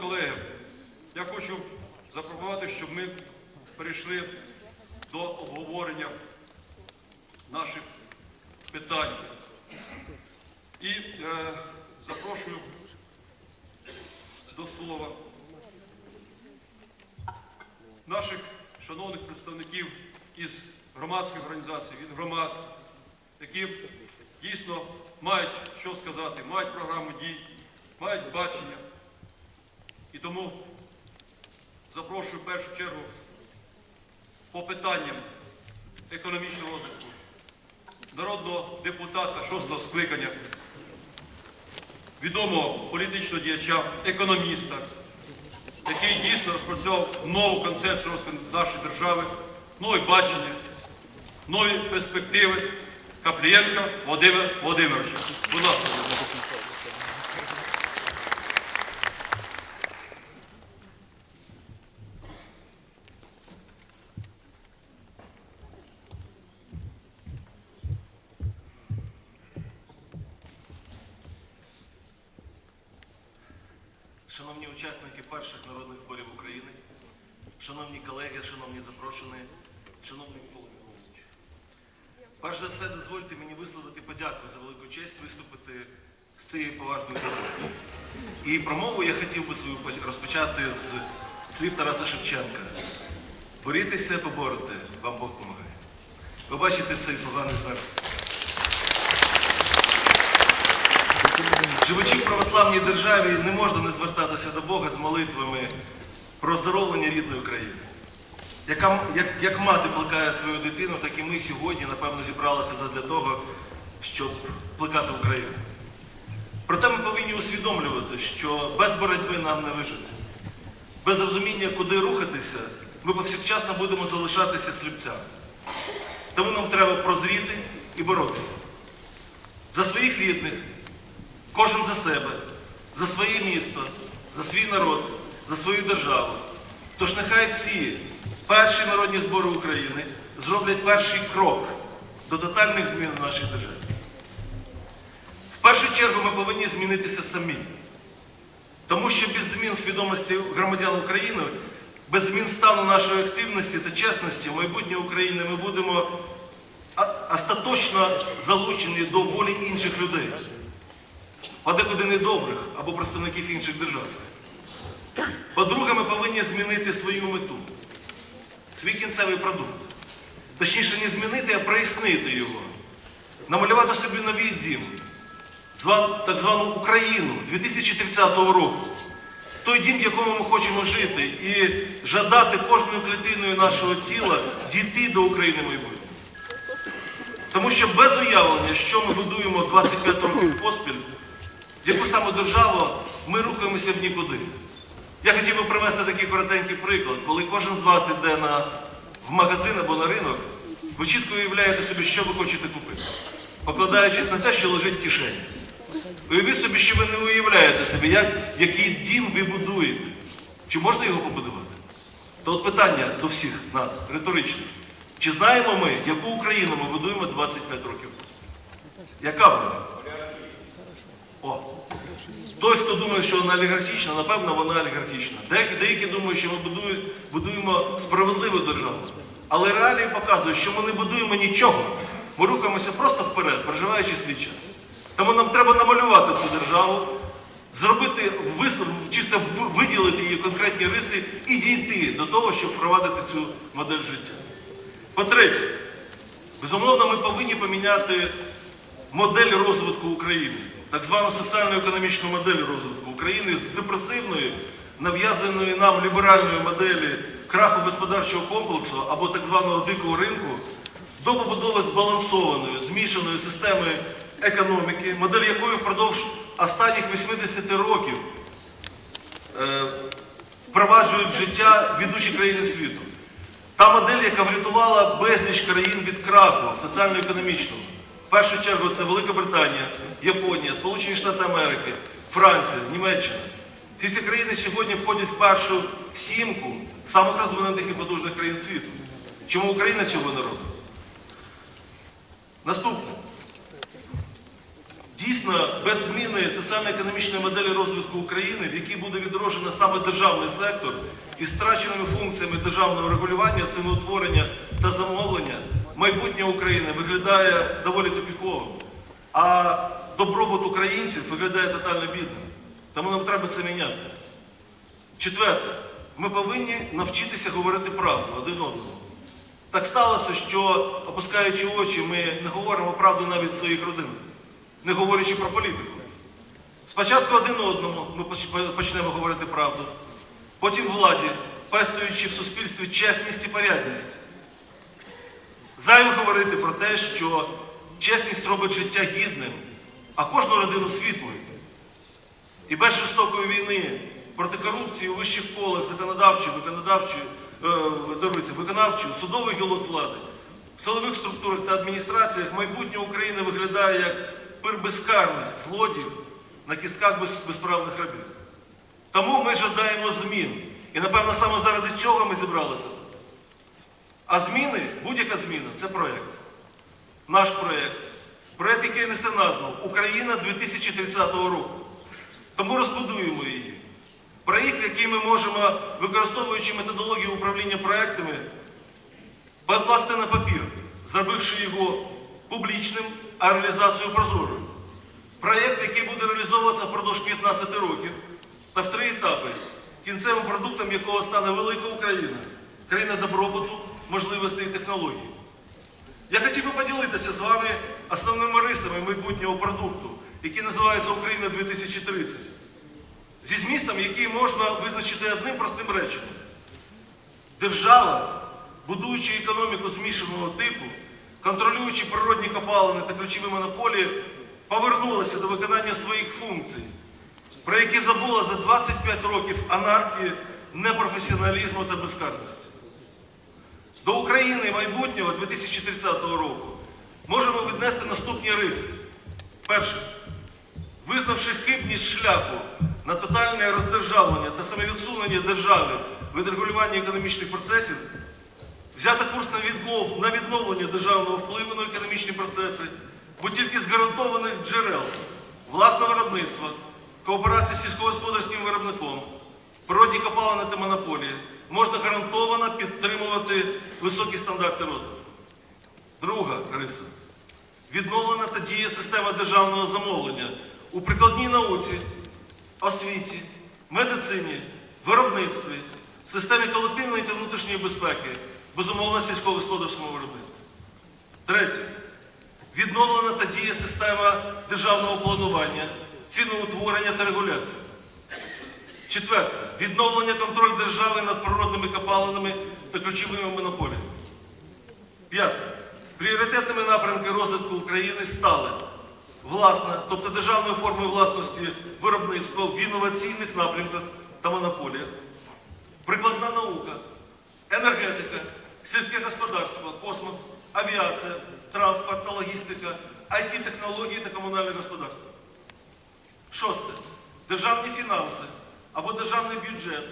колеги, я хочу запропонувати, щоб ми перейшли до обговорення наших питань. І е, запрошую до слова наших шановних представників із громадських організацій, від громад, які дійсно мають що сказати, мають програму дій, мають бачення. І тому запрошую в першу чергу по питанням економічного розвитку народного депутата шостого скликання, відомого політичного діяча, економіста, який дійсно розпрацював нову концепцію розвитку нашої держави, нове бачення, нові перспективи Каплієнка Володимира Володимировича. Будь ласка. Шановні учасники перших народних зборів України, шановні колеги, шановні запрошені, шановний Микола Миколаївич. Перш за все, дозвольте мені висловити подяку за велику честь виступити з цієї поважної роботи. І промову я хотів би свою розпочати з слів Тараса Шевченка. Борітеся, поборете, вам Бог помагає. Ви бачите цей слоганий зверху. Живучи в православній державі, не можна не звертатися до Бога з молитвами про оздоровлення рідної країни. Яка, як, як мати плекає свою дитину, так і ми сьогодні, напевно, зібралися задля того, щоб плекати Україну. Проте ми повинні усвідомлювати, що без боротьби нам не вижити. Без розуміння, куди рухатися, ми повсякчасно будемо залишатися сліпцями. Тому нам треба прозріти і боротися. За своїх рідних, Кожен за себе, за своє місто, за свій народ, за свою державу. Тож нехай ці перші народні збори України зроблять перший крок до тотальних змін в нашій державі. В першу чергу ми повинні змінитися самі. Тому що без змін свідомості громадян України, без змін стану нашої активності та чесності майбутнє України ми будемо остаточно залучені до волі інших людей подекуди недобрих або представників інших держав. По-друге, ми повинні змінити свою мету, свій кінцевий продукт. Точніше, не змінити, а прояснити його, намалювати собі новий дім, так звану Україну 2030 року. Той дім, в якому ми хочемо жити, і жадати кожною клітиною нашого тіла дійти до України майбутнього. Тому що без уявлення, що ми будуємо 25 років поспіль, яку саме державу ми рухаємося в нікуди. Я хотів би привести такий коротенький приклад, коли кожен з вас йде на, в магазин або на ринок, ви чітко уявляєте собі, що ви хочете купити, покладаючись на те, що лежить в кишені. Уявіть собі, що ви не уявляєте собі, як, який дім ви будуєте. Чи можна його побудувати? То от питання до всіх нас, риторичне. Чи знаємо ми, яку Україну ми будуємо 25 років поспіль? Яка вона? О. Той, хто думає, що вона олігархічна, напевно, вона олігархічна. Деякі, думають, що ми будуємо справедливу державу. Але реалії показують, що ми не будуємо нічого. Ми рухаємося просто вперед, проживаючи свій час. Тому нам треба намалювати цю державу, зробити вислов, чисто виділити її конкретні риси і дійти до того, щоб впровадити цю модель життя. По-третє, безумовно, ми повинні поміняти модель розвитку України, так звану соціально-економічну модель розвитку України з депресивної, нав'язаної нам ліберальної моделі краху господарчого комплексу або так званого дикого ринку до побудови збалансованої, змішаної системи економіки, модель якої впродовж останніх 80 років е, впроваджують в життя ведучі країни світу. Та модель, яка врятувала безліч країн від краху соціально-економічного. В першу чергу це Велика Британія, Японія, Сполучені Штати Америки, Франція, Німеччина. Всі країни сьогодні входять в першу сімку самих розвинених і потужних країн світу. Чому Україна цього не робить? Наступне. Дійсно, без зміни соціально-економічної моделі розвитку України, в якій буде відроджено саме державний сектор із страченими функціями державного регулювання, ціноутворення та замовлення, майбутнє України виглядає доволі тупіковим. А добробут українців виглядає тотально бідним. Тому нам треба це міняти. Четверте, ми повинні навчитися говорити правду один одному. Так сталося, що опускаючи очі, ми не говоримо правду навіть в своїх родинах, не говорячи про політику. Спочатку один одному ми почнемо говорити правду, потім владі, пестуючи в суспільстві чесність і порядність. Зайве говорити про те, що чесність робить життя гідним, а кожну родину світлою. І без жорстокої війни проти корупції у вищих колах законодавчої, виконавчої, е, виконавчої, судових гілок влади, в силових структурах та адміністраціях майбутнє України виглядає як пир безкарних злодів на кістках без, безправних рабів. Тому ми жадаємо змін. І напевно саме заради цього ми зібралися. А зміни, будь-яка зміна це проєкт. Наш проєкт. Проєкт, який несе назву Україна 2030 року. Тому розбудуємо її. Проєкт, який ми можемо, використовуючи методологію управління проектами, покласти на папір, зробивши його публічним, а реалізацію прозорою. Проєкт, який буде реалізовуватися впродовж 15 років та в три етапи, кінцевим продуктом якого стане велика Україна, країна добробуту, можливостей і технологій. Я хотів би поділитися з вами основними рисами майбутнього продукту, який називається Україна 2030. Зі змістом, який можна визначити одним простим реченням. Держава, будуючи економіку змішаного типу, контролюючи природні копалини та ключові монополії, повернулася до виконання своїх функцій, про які забула за 25 років анархії, непрофесіоналізму та безкарності. До України майбутнього 2030 року можемо віднести наступні риси. Перше. Визнавши хибність шляху на тотальне роздержавлення та самовідсунення держави від регулювання економічних процесів, взяти курс на, відмов, на відновлення державного впливу на економічні процеси, бо тільки з гарантованих джерел власного виробництва, кооперації з сільськогосподарським виробником, природні копалини та монополії можна гарантовано підтримувати високі стандарти розвитку. Друга риса. Відновлена та діє система державного замовлення у прикладній науці, освіті, медицині, виробництві, системі колективної та внутрішньої безпеки, безумовно сільськогосподарському виробництві. Третє. Відновлена та діє система державного планування, ціноутворення та регуляції. Четверте. Відновлення контролю держави над природними копалинами та ключовими монополіями. П'яте. Пріоритетними напрямки розвитку України стали власна, тобто державною формою власності виробництва в інноваційних напрямках та монополіях, прикладна наука, енергетика, сільське господарство, космос, авіація, транспорт та логістика, IT-технології та комунальне господарство. Шосте. Державні фінанси або державний бюджет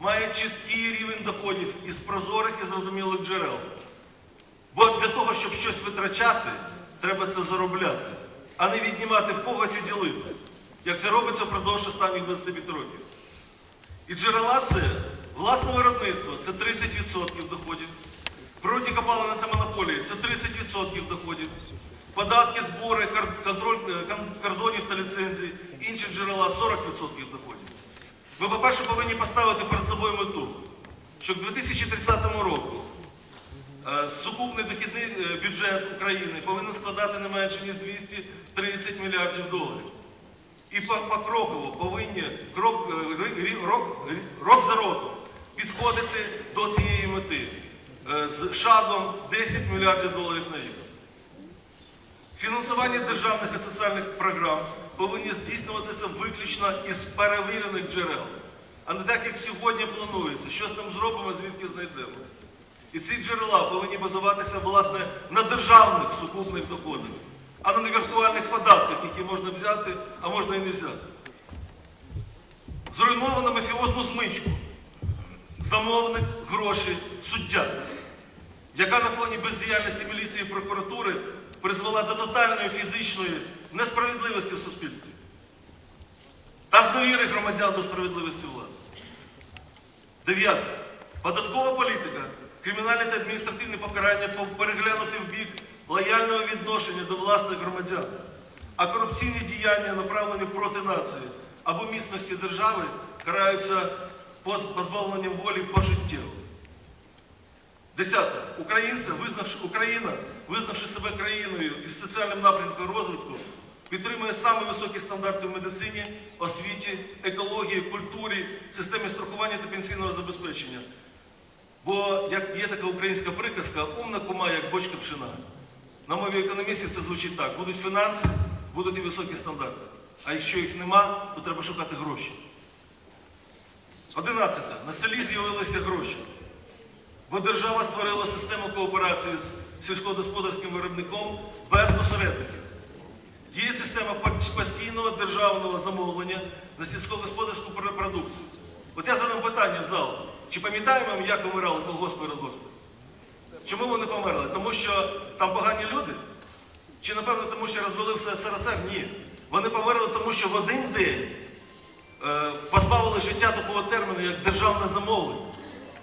має чіткий рівень доходів із прозорих і зрозумілих джерел. Бо для того, щоб щось витрачати, треба це заробляти, а не віднімати в когось і ділити, як це робиться впродовж останніх 25 років. І джерела це власне виробництво це 30% доходів. Природні копалини та монополії це 30% доходів. Податки, збори, контроль е, кордонів та ліцензій, інші джерела 40% доходів. Ми, по-перше, повинні поставити перед собою мету, що к 2030 року Е, Сукупний дохідний е, бюджет України повинен складати не менше ніж 230 мільярдів доларів. І по- покроково повинні крок, е, рок, рок за роком підходити до цієї мети з шагом 10 мільярдів доларів на рік. Фінансування державних і соціальних програм повинні здійснюватися виключно із перевірених джерел, а не так, як сьогодні планується. Що з ним зробимо, звідки знайдемо. І ці джерела повинні базуватися власне на державних сукупних доходах, а не на віртуальних податках, які можна взяти, а можна і не взяти. Зруйновано мафіозну змичку. Замовник, гроші, суддя, яка на фоні бездіяльності міліції і прокуратури призвела до тотальної фізичної несправедливості в суспільстві та зневіри громадян до справедливості влади. Дев'яте. Податкова політика, кримінальне та адміністративне покарання переглянути в бік лояльного відношення до власних громадян, а корупційні діяння, направлені проти нації або міцності держави, караються позбавленням волі пожиттєво. Десяте. Українця, визнавши, Україна, визнавши себе країною із соціальним напрямком розвитку, підтримує саме високі стандарти в медицині, освіті, екології, культурі, системі страхування та пенсійного забезпечення. Бо як є така українська приказка, умна кума, як бочка пшена. На мові економістів це звучить так: будуть фінанси, будуть і високі стандарти. А якщо їх нема, то треба шукати гроші. Одинадцяте. На селі з'явилися гроші. Бо держава створила систему кооперації з сільськогосподарським виробником без посередників. Діє система постійного державного замовлення на сільськогосподарську пр- продукцію. От я задам питання в зал. Чи пам'ятаємо ми, як помирали колгоспи і радгоспи? Чому вони померли? Тому що там погані люди? Чи напевно тому, що розвели все СРСР? Ні. Вони померли, тому що в один день е, позбавили життя такого терміну, як державне замовлення.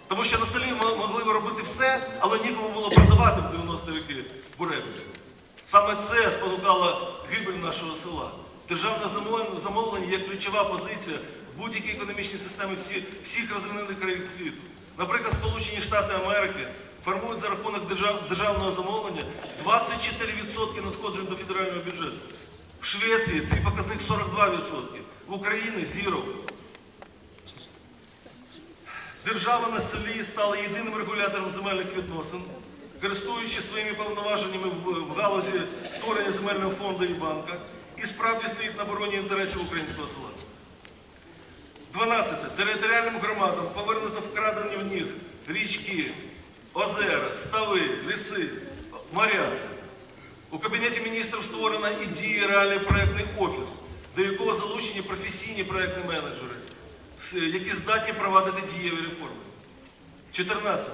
Тому що на селі ми могли робити все, але нікому було продавати в 90-ті роки бурети. Саме це спонукало гибель нашого села. Державне замовлення- є ключова позиція в будь-якій економічній системі всі, всіх розвинених країн світу. Наприклад, Сполучені Штати Америки формують за рахунок держав, державного замовлення 24% надходжень до федерального бюджету. В Швеції цей показник 42%, в Україні зіро. Держава на селі стала єдиним регулятором земельних відносин, користуючись своїми повноваженнями в, галузі створення земельного фонду і банка, і справді стоїть на обороні інтересів українського села. 12. Територіальним громадам повернуто вкрадені в них річки, озера, стави, ліси, моря. У Кабінеті міністрів створено і діє реальний проєктний офіс, до якого залучені професійні проєктні менеджери, які здатні провадити дієві реформи. 14.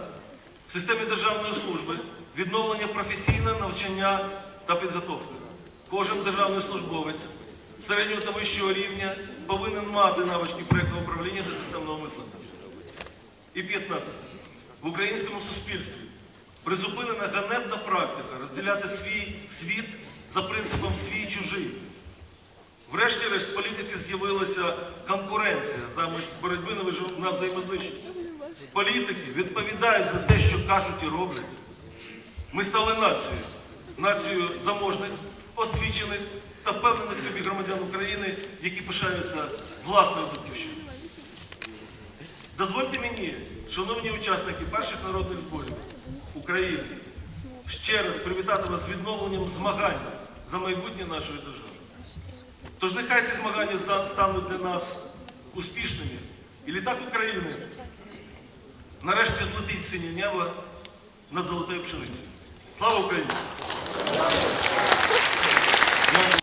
В системі державної служби відновлення професійного навчання та підготовки. Кожен державний службовець середнього та вищого рівня повинен мати навички проєктного управління та системного мислення. І 15. В українському суспільстві призупинена ганебна практика розділяти свій світ за принципом свій чужий. Врешті-решт в політиці з'явилася конкуренція замість боротьби на взаємознищення. Політики відповідають за те, що кажуть і роблять. Ми стали нацією, нацією заможних, освічених та впевнених собі громадян України, які пишаються власною батьківщиною. Дозвольте мені, шановні учасники перших народних зборів України, ще раз привітати вас з відновленням змагань за майбутнє нашої держави. Тож нехай ці змагання стануть для нас успішними. І літак України нарешті злетить синє небо над золотою пшеницею. Слава Україні!